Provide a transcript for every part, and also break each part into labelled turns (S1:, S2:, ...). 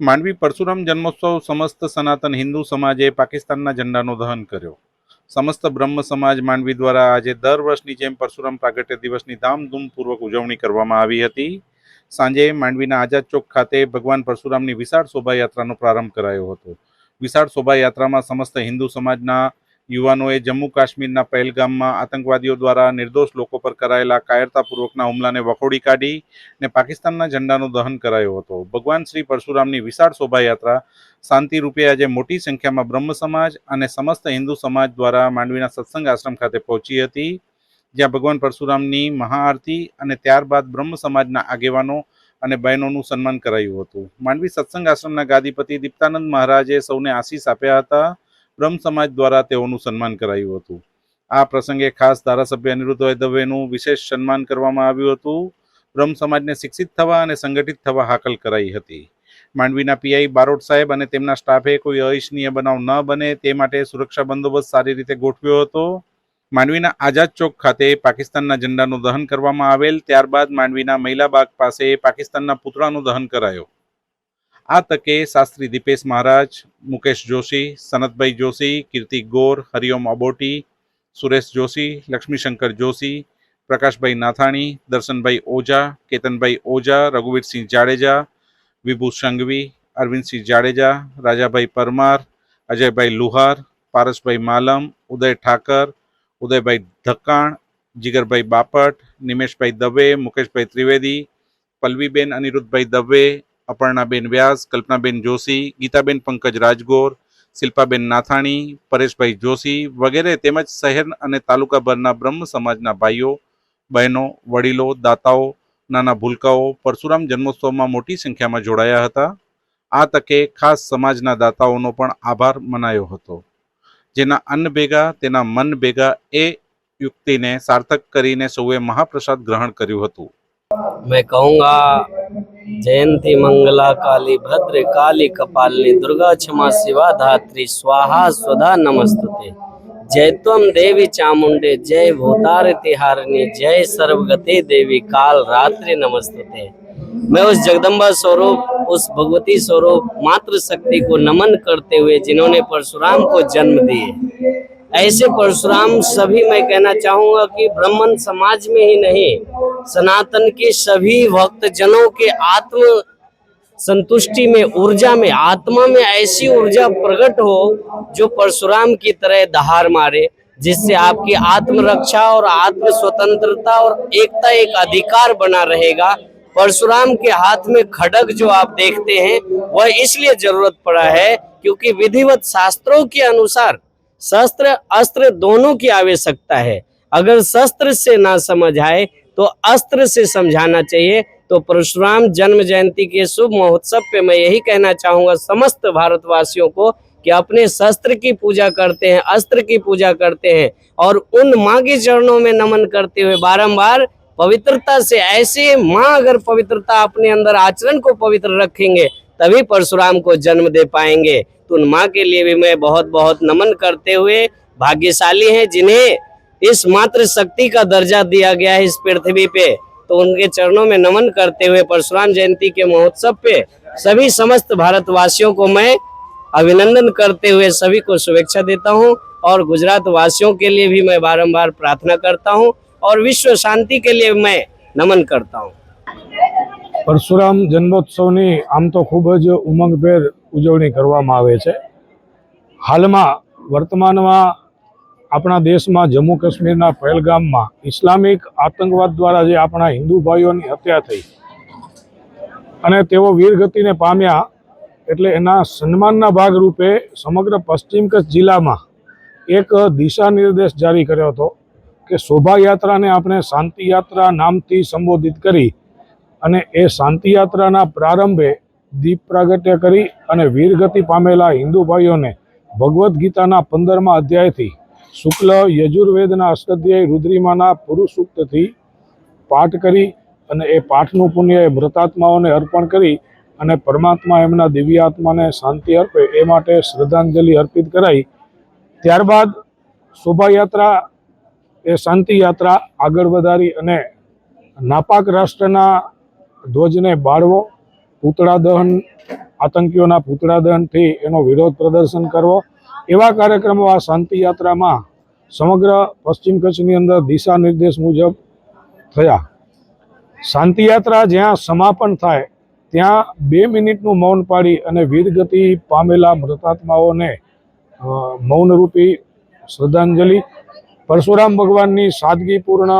S1: માંડવી પરશુરામ જન્મોત્સવ સમસ્ત સનાતન હિન્દુ સમાજે પાકિસ્તાનના ઝંડાનો દહન કર્યો. સમસ્ત બ્રહ્મ સમાજ માંડવી દ્વારા આજે દર વર્ષની જેમ પરશુરામ પ્રાગટ્ય દિવસની ધામધૂમપૂર્વક ઉજવણી કરવામાં આવી હતી. સાંજે માંડવીના આઝાદ ચોક ખાતે ભગવાન પરશુરામની વિશાળ શોભાયાત્રાનો પ્રારંભ કરાયો હતો. વિશાળ શોભાયાત્રામાં સમસ્ત હિન્દુ સમાજના યુવાનોએ જમ્મુ કાશ્મીરના પહેલગામમાં આતંકવાદીઓ દ્વારા નિર્દોષ લોકો પર કરાયેલા કાયરતાપૂર્વકના હુમલાને વખોડી કાઢી ને પાકિસ્તાનના ઝંડાનું દહન કરાયો હતો. ભગવાન શ્રી પરશુરામની વિશાળ શોભાયાત્રા શાંતિરૂપે આજે મોટી સંખ્યામાં બ્રહ્મ સમાજ અને સમસ્ત હિન્દુ સમાજ દ્વારા માંડવીના સત્સંગ આશ્રમ ખાતે પહોંચી હતી. જ્યાં ભગવાન પરશુરામની મહાઆરતી અને ત્યારબાદ બ્રહ્મ સમાજના આગેવાનો અને બહેનોનું સન્માન કરાયું હતું. માંડવી સત્સંગ આશ્રમના ગાદીપતિ દીપ્તાનંદ મહારાજે સૌને આશીષ આપ્યા હતા. બ્રહ્મ સમાજ દ્વારા તેઓનું સન્માન કરાયું હતું. આ પ્રસંગે ખાસ ધારાસભ્ય અનિરુદ્ધભાઈ દવેનું વિશેષ સન્માન કરવામાં આવ્યું હતું. બ્રહ્મ સમાજને શિક્ષિત થવા અને સંગઠિત થવા હાકલ કરાઈ હતી. માંડવીના પીઆઈ બારોટ સાહેબ અને તેમના સ્ટાફે કોઈ અનિચ્છનીય બનાવ ન બને તે માટે સુરક્ષા બંદોબસ્ત સારી રીતે ગોઠવ્યો હતો. માંડવીના આઝાદ ચોક ખાતે પાકિસ્તાનના ઝંડાનું દહન કરવામાં આવેલ, ત્યારબાદ માંડવીના મહિલા બાગ પાસે પાકિસ્તાનના પુતળાનું દહન કરાયો. આ તકે શાસ્ત્રી દીપેશ મહારાજ, મુકેશ જોશી, સનતભાઈ જોશી, કીર્તિ ગોર, હરિઓમ અબોટી સુરેશ જોશી, લક્ષ્મીશંકર જોશી, પ્રકાશભાઈ નાથાણી, દર્શનભાઈ ઓઝા, કેતનભાઈ ઓઝા, રઘુવીરસિંહ જાડેજા, વિભુ સંઘવી, અરવિંદસિંહ જાડેજા, રાજાભાઈ પરમાર, અજયભાઈ લુહાર, પારસભાઈ માલમ, ઉદય ઠાકર, ઉદયભાઈ ધક્કાણ, જીગરભાઈ બાપટ, નિમેશભાઈ દવે, મુકેશભાઈ ત્રિવેદી, પલ્વીબેન અનિરુદ્ધભાઈ દવે અપર્ણાબેન વ્યાસ, કલ્પનાબેન જોશી, ગીતાબેન પંકજ રાજગોર, શિલ્પાબેન નાથાણી, પરેશભાઈ જોશી વગેરે તેમજ શહેર અને તાલુકાભરના બ્રહ્મ સમાજના ભાઈઓ, બહેનો, વડીલો, દાતાઓ, નાના ભૂલકાઓ, પરશુરામ જન્મોત્સવમાં મોટી સંખ્યામાં જોડાયા હતા. આ તકે ખાસ સમાજના દાતાઓનો પણ આભાર મનાયો હતો. જેના અન્ન ભેગા, તેના મન ભેગા એ યુક્તિને સાર્થક કરીને સૌએ મહાપ્રસાદ ગ્રહણ કર્યું હતું.
S2: मैं कहूँगा जयंती मंगला काली भद्र काली कपालिनी दुर्गा क्षमा शिवा धात्री स्वाहा स्वधा नमस्तुते जय त्वम देवी चामुंडे जय भूतारति हारिणी जय सर्वगति देवी काल रात्रि नमस्तुते मैं उस जगदम्बा स्वरूप उस भगवती स्वरूप मातृ शक्ति को नमन करते हुए जिन्होंने परशुराम को जन्म दिए ऐसे परशुराम, सभी मैं कहना चाहूँगा कि ब्राह्मण समाज में ही नहीं, सनातन के सभी भक्त जनों के आत्म संतुष्टि में, ऊर्जा में, आत्मा में ऐसी ऊर्जा प्रकट हो, जो परशुराम की तरह दहाड़ मारे, जिससे आपकी आत्मरक्षा और आत्म स्वतंत्रता और एकता एक अधिकार बना रहेगा। परशुराम के हाथ में खड़ग जो आप देखते हैं, वह इसलिए ज़रूरत पड़ा है, क्योंकि विधिवत शास्त्रों के अनुसार शस्त्र, अस्त्र दोनों की आवश्यकता है। अगर शस्त्र से ना समझ आए तो अस्त्र से समझाना चाहिए। तो परशुराम जन्म जयंती के शुभ महोत्सव पे मैं यही कहना चाहूँगा समस्त भारतवासियों को कि अपने शस्त्र की पूजा करते हैं, अस्त्र की पूजा करते हैं और उन माँ के चरणों में नमन करते हुए बारंबार पवित्रता से ऐसे माँ अगर पवित्रता अपने अंदर आचरण को पवित्र रखेंगे तभी परशुराम को जन्म दे पाएँगे। तो उन माँ के लिए भी मैं बहुत बहुत नमन करते हुए भाग्यशाली हैं, जिन्हें इस मात्र शक्ति का दर्जा दिया गया है इस पृथ्वी पे। तो उनके चरणों में नमन करते हुए परशुराम जयंती के महोत्सव पे सभी समस्त भारतवासियों को मैं अभिनंदन करते हुए सभी को शुभेच्छा देता हूँ और गुजरात वासियों के लिए भी मैं बारंबार प्रार्थना करता हूँ और विश्व शांति के लिए मैं नमन करता हूँ।
S3: પરશુરામ જન્મોત્સવની આમ તો ખૂબ જ ઉમંગભેર ઉજવણી કરવામાં આવે છે. હાલમાં વર્તમાનમાં આપણા દેશમાં જમ્મુ કાશ્મીરના પહેલગામમાં ઇસ્લામિક આતંકવાદ દ્વારા જે આપણા હિન્દુ ભાઈઓની હત્યા થઈ અને તેઓ વીરગતિને પામ્યા એટલે એના સન્માનના ભાગરૂપે સમગ્ર પશ્ચિમ કચ્છ જિલ્લામાં એક દિશા નિર્દેશ જારી કર્યો હતો કે શોભાયાત્રાને આપણે શાંતિ યાત્રા નામથી સંબોધિત કરી અને એ શાંતિયાત્રાના પ્રારંભે દીપ પ્રાગટ્ય કરી અને વીરગતિ પામેલા હિન્દુ ભાઈઓને ભગવદ્ ગીતાના પંદરમા અધ્યાયથી શુક્લ યજુર્વેદના અષ્ટાધ્યાય રુદ્રિમાના પુરુષ સૂક્તથી પાઠ કરી અને એ પાઠનું પુણ્ય એ મૃતાત્માઓને અર્પણ કરી અને પરમાત્મા એમના દિવ્યાત્માને શાંતિ અર્પે એ માટે શ્રદ્ધાંજલિ અર્પિત કરાઈ. ત્યારબાદ શોભાયાત્રા એ શાંતિ યાત્રા આગળ વધારી અને નાપાક રાષ્ટ્રના ધ્વજને બાળવો પૂતળા દહન આતંકીઓના પૂતળા દહનથી એનો વિરોધ પ્રદર્શન કરવો, એવા કાર્યક્રમો આ શાંતિ યાત્રામાં સમગ્ર પશ્ચિમ કચ્છની અંદર દિશા નિર્દેશ મુજબ થયા. શાંતિ યાત્રા જ્યાં સમાપન થાય, ત્યાં બે મિનિટનું મૌન પાડી અને વીરગતિ પામેલા મૃતાત્માઓને મૌનરૂપી શ્રદ્ધાંજલિ, પરશુરામ ભગવાનની સાદગીપૂર્ણ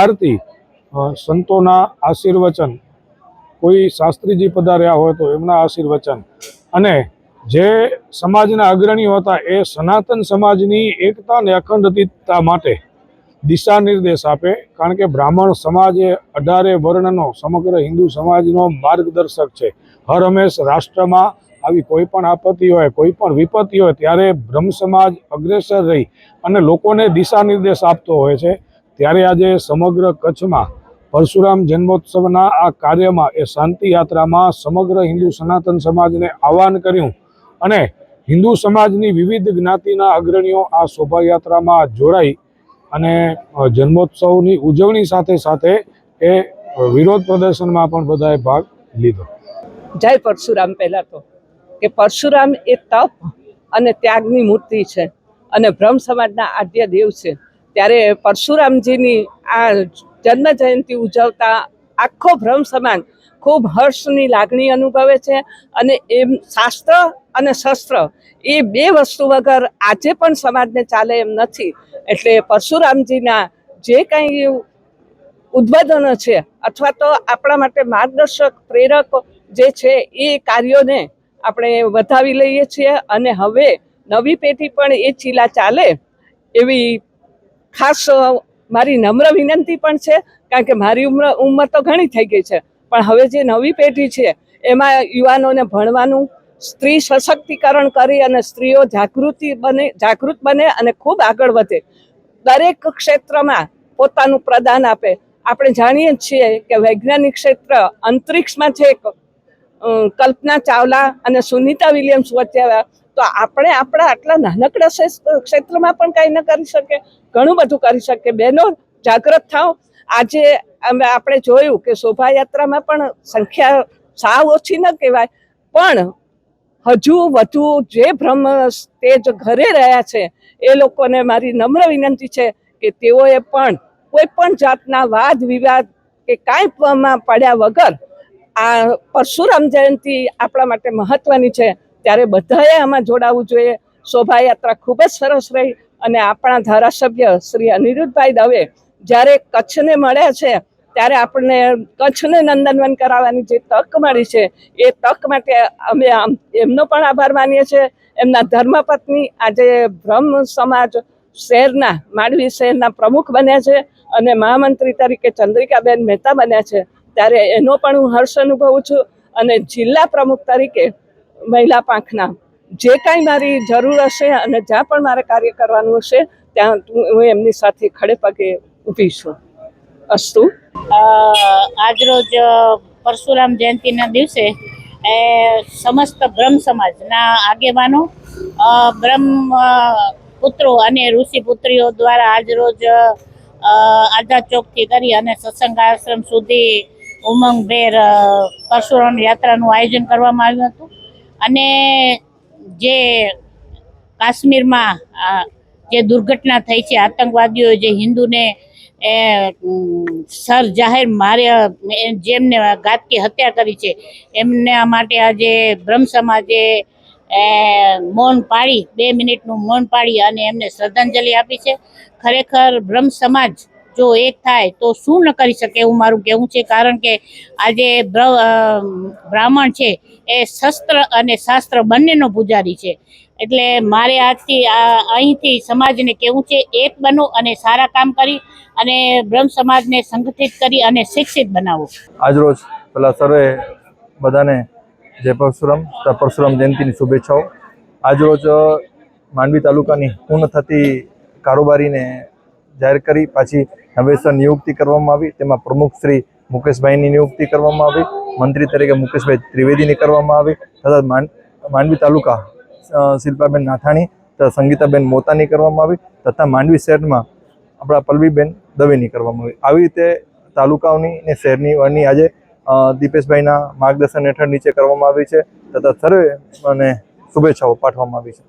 S3: આરતી સંતોના આશીર્વચન કોઈ શાસ્ત્રીજી પધાર્યા હોય તો એમના આશીર્વચન. અને જે સમાજના અગ્રણીઓ હતા એ સનાતન સમાજની એકતા અને અખંડિતતા માટે દિશા નિર્દેશ આપે. કારણ કે બ્રાહ્મણ સમાજ એ અઢારે વર્ણનો સમગ્ર હિન્દુ સમાજનો માર્ગદર્શક છે. હર હંમેશ રાષ્ટ્રમાં આવી કોઈ પણ આપત્તિ હોય, કોઈ પણ વિપત્તિ હોય, ત્યારે બ્રહ્મ સમાજ અગ્રેસર રહી અને લોકોને દિશા નિર્દેશ આપતો હોય છે. ત્યારે આજે સમગ્ર કચ્છમાં પરશુરામ જન્મોત્સવના આ કાર્યમાં એ શાંતિ યાત્રામાં સમગ્ર હિન્દુ સનાતન સમાજને આહ્વાન કર્યું અને હિન્દુ સમાજની વિવિધ જ્ઞાતિના અગ્રણીઓ આ શોભાયાત્રામાં જોડાઈ અને જન્મોત્સવની ઉજવણી સાથે સાથે એ વિરોધ પ્રદર્શનમાં પણ બધાએ ભાગ લીધો.
S4: જય પરશુરામ પહેલા તો. કે પરશુરામ એ તપ અને ત્યાગની મૂર્તિ છે અને બ્રહ્મ સમાજના આદ્ય દેવ છે. ત્યારે પરશુરામજીની આ જન્મ જયંતિ ઉજવતા આખો ભ્રમ સમાન ખૂબ હર્ષની લાગણી અનુભવે છે અને એમ શાસ્ત્ર અને શસ્ત્ર એ બે વસ્તુ વગર આજે પણ સમાજને ચાલે એમ નથી. એટલે પરશુરામજીના જે કંઈ ઉદ્બોધનો છે અથવા તો આપણા માટે માર્ગદર્શક, પ્રેરક જે છે એ કાર્યોને આપણે વધાવી લઈએ છીએ અને હવે નવી પેઢી પણ એ ચીલા ચાલે એવી ખાસ મારી નમ્ર વિનંતી પણ છે, કારણ કે મારી ઉંમર ઉંમર તો ઘણી થઈ ગઈ છે. પણ હવે જે નવી પેઢી છે, એમાં યુવાનોને ભણવાનું, સ્ત્રી સશક્તિકરણ કરી અને સ્ત્રીઓ જાગૃતિ બને, જાગૃત બને અને ખૂબ આગળ વધે. દરેક ક્ષેત્રમાં પોતાનું પ્રદાન આપે. આપણે જાણીએ છીએ કે વૈજ્ઞાનિક ક્ષેત્ર અંતરિક્ષમાં છે કલ્પના ચાવલા અને સુનિતા વિલિયમ્સ વચ્ચે આવ્યા. તો આપણે આપણા આટલા નાનકડા ક્ષેત્રમાં પણ કાંઈ ન કરી શકીએ ઘણું બધું કરી શકીએ બહેનો જાગૃત થાવ આજે અમે, આપણે જોયું કે શોભાયાત્રામાં પણ સંખ્યા સાવ ઓછી ન કહેવાય. પણ હજુ વધુ જે ભ્રમ તેજ ઘરે રહ્યા છે, એ લોકોને મારી નમ્ર વિનંતી છે કે તેઓએ પણ કોઈ પણ જાતના વાદ વિવાદ કે કાંઈ પડ્યા વગર આ પરશુરામ જયંતિ આપણા માટે મહત્વની છે. ત્યારે બધાએ આમાં જોડાવવું જોઈએ. શોભાયાત્રા ખૂબ જ સરસ રહી અને આપણા ધારાસભ્ય શ્રી અનિરુદ્ધભાઈ દવે જ્યારે કચ્છને મળ્યા છે, ત્યારે આપણને કચ્છને નંદનવન કરાવવાની જે તક મળી છે, એ તક માટે અમે આમ એમનો પણ આભાર માનીએ છીએ. એમના ધર્મપત્ની આજે બ્રહ્મ સમાજ શહેરના, માંડવી શહેરના પ્રમુખ બન્યા છે અને મહામંત્રી તરીકે ચંદ્રિકાબેન મહેતા બન્યા છે. ત્યારે એનો પણ હું હર્ષ અનુભવું છું અને જિલ્લા પ્રમુખ તરીકે મહિલા પાંખના જે કાંઈ મારી જરૂર હશે અને જ્યાં પણ મારે કાર્ય કરવાનું હશે, ત્યાં હું- એમની સાથે ખડે પગે ઊભી છું. અસ્તુ.
S5: આજરોજ પરશુરામ જયંતિના દિવસે, એ, સમસ્ત બ્રહ્મ સમાજના આગેવાનો બ્રહ્મ પુત્રો અને ઋષિ પુત્રીઓ દ્વારા આજરોજ આઝાદ ચોકથી કરી અને સત્સંગ આશ્રમ સુધી ઉમંગભેર પરશુરામ યાત્રાનું આયોજન કરવામાં આવ્યું હતું. અને જે કાશ્મીરમાં જે દુર્ઘટના થઈ છે, આતંકવાદીઓ, જે હિન્દુને, એ સર જાહેર માર્યા જેમને ઘાતકી હત્યા કરી છે, એમના માટે આજે બ્રહ્મ સમાજે મૌન પાળી, બે મિનિટનું મૌન પાળી અને એમને શ્રદ્ધાંજલિ આપી છે. ખરેખર બ્રહ્મ સમાજ જો એક થાય તો શું ન કરી શકે એવું મારું કહેવું છે? કારણ કે આજે બ્રાહ્મણ છે, એ શસ્ત્ર અને શાસ્ત્ર બંનેનો પૂજારી છે. એટલે મારે આજથી અહીંથી સમાજને કહેવું છે, એક બનો અને સારા કામ કરી અને બ્રહ્મ સમાજને સંગઠિત કરી અને શિક્ષિત બનાવો.
S6: આજરોજ પેલા સર્વે બધાને જય પરશુરામ પરશુરામ જયંતિની શુભેચ્છાઓ. આજરોજ માંડવી તાલુકાની પૂર્ણ થતી કારોબારીને જાહેર કરી, પાછી નવેસર નિયુક્તિ કરવામાં આવી, તેમાં પ્રમુખ શ્રી મુકેશભાઈની નિયુક્તિ કરવામાં આવી, મંત્રી તરીકે મુકેશભાઈ ત્રિવેદીની કરવામાં આવી, તથા માંડવી તાલુકા શિલ્પાબેન નાથાણી તથા સંગીતાબેન મોતાની કરવામાં આવી, તથા માંડવી શહેરમાં આપણા પલ્લવીબેન દવેની કરવામાં આવી. આવી રીતે તાલુકાઓની ને શહેરની વની આજે દીપેશભાઈના માર્ગદર્શન હેઠળ નીચે કરવામાં આવી છે, તથા સર્વે અને શુભેચ્છાઓ પાઠવવામાં આવી છે.